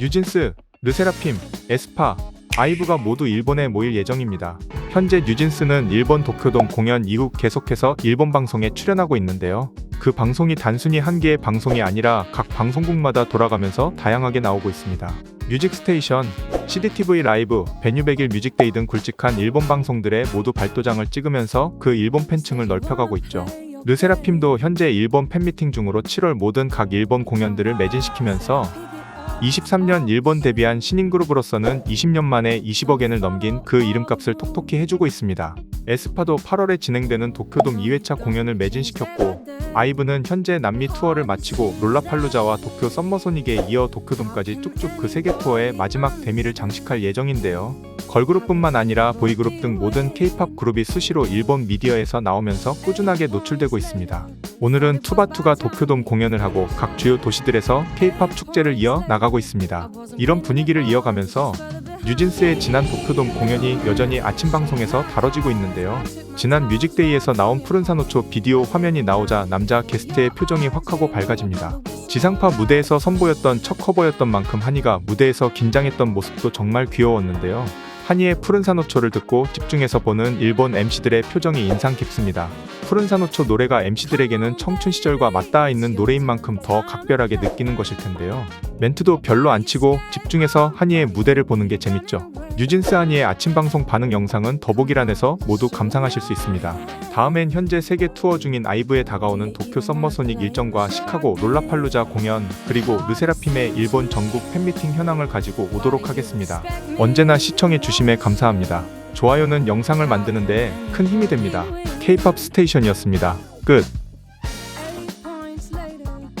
뉴진스, 르세라핌, 에스파, 아이브가 모두 일본에 모일 예정입니다. 현재 뉴진스는 일본 도쿄돔 공연 이후 계속해서 일본 방송에 출연하고 있는데요. 그 방송이 단순히 한 개의 방송이 아니라 각 방송국마다 돌아가면서 다양하게 나오고 있습니다. 뮤직스테이션, CDTV 라이브, 베뉴백일 뮤직데이 등 굵직한 일본 방송들의 모두 발도장을 찍으면서 그 일본 팬층을 넓혀가고 있죠. 르세라핌도 현재 일본 팬미팅 중으로 7월 모든 각 일본 공연들을 매진시키면서 23년 일본 데뷔한 신인 그룹으로서는 20년 만에 20억 엔을 넘긴 그 이름값을 톡톡히 해주고 있습니다. 에스파도 8월에 진행되는 도쿄돔 2회차 공연을 매진시켰고 아이브는 현재 남미 투어를 마치고 롤라팔루자와 도쿄 썸머소닉에 이어 도쿄돔까지 쭉쭉 그 세계 투어의 마지막 데미를 장식할 예정인데요. 걸그룹뿐만 아니라 보이그룹 등 모든 K-팝 그룹이 수시로 일본 미디어에서 나오면서 꾸준하게 노출되고 있습니다. 오늘은 투바투가 도쿄돔 공연을 하고 각 주요 도시들에서 K-팝 축제를 이어 나가고 있습니다. 이런 분위기를 이어가면서 뉴진스의 지난 도쿄돔 공연이 여전히 아침 방송에서 다뤄지고 있는데요. 지난 뮤직데이에서 나온 푸른 산호초 비디오 화면이 나오자 남자 게스트의 표정이 확 하고 밝아집니다. 지상파 무대에서 선보였던 첫 커버였던 만큼 한이가 무대에서 긴장했던 모습도 정말 귀여웠는데요. 한이의 푸른 산호초를 듣고 집중해서 보는 일본 MC들의 표정이 인상 깊습니다. 푸른 산호초 노래가 MC들에게는 청춘 시절과 맞닿아 있는 노래인 만큼 더 각별하게 느끼는 것일 텐데요. 멘트도 별로 안 치고 집중해서 한이의 무대를 보는 게 재밌죠. 뉴진스 한이의 아침 방송 반응 영상은 더보기란에서 모두 감상하실 수 있습니다. 다음엔 현재 세계 투어 중인 아이브에 다가오는 도쿄 썸머소닉 일정과 시카고 롤라팔루자 공연 그리고 르세라핌의 일본 전국 팬미팅 현황을 가지고 오도록 하겠습니다. 언제나 시청해 주심에 감사합니다. 좋아요는 영상을 만드는데 큰 힘이 됩니다. K-팝 스테이션이었습니다. 끝.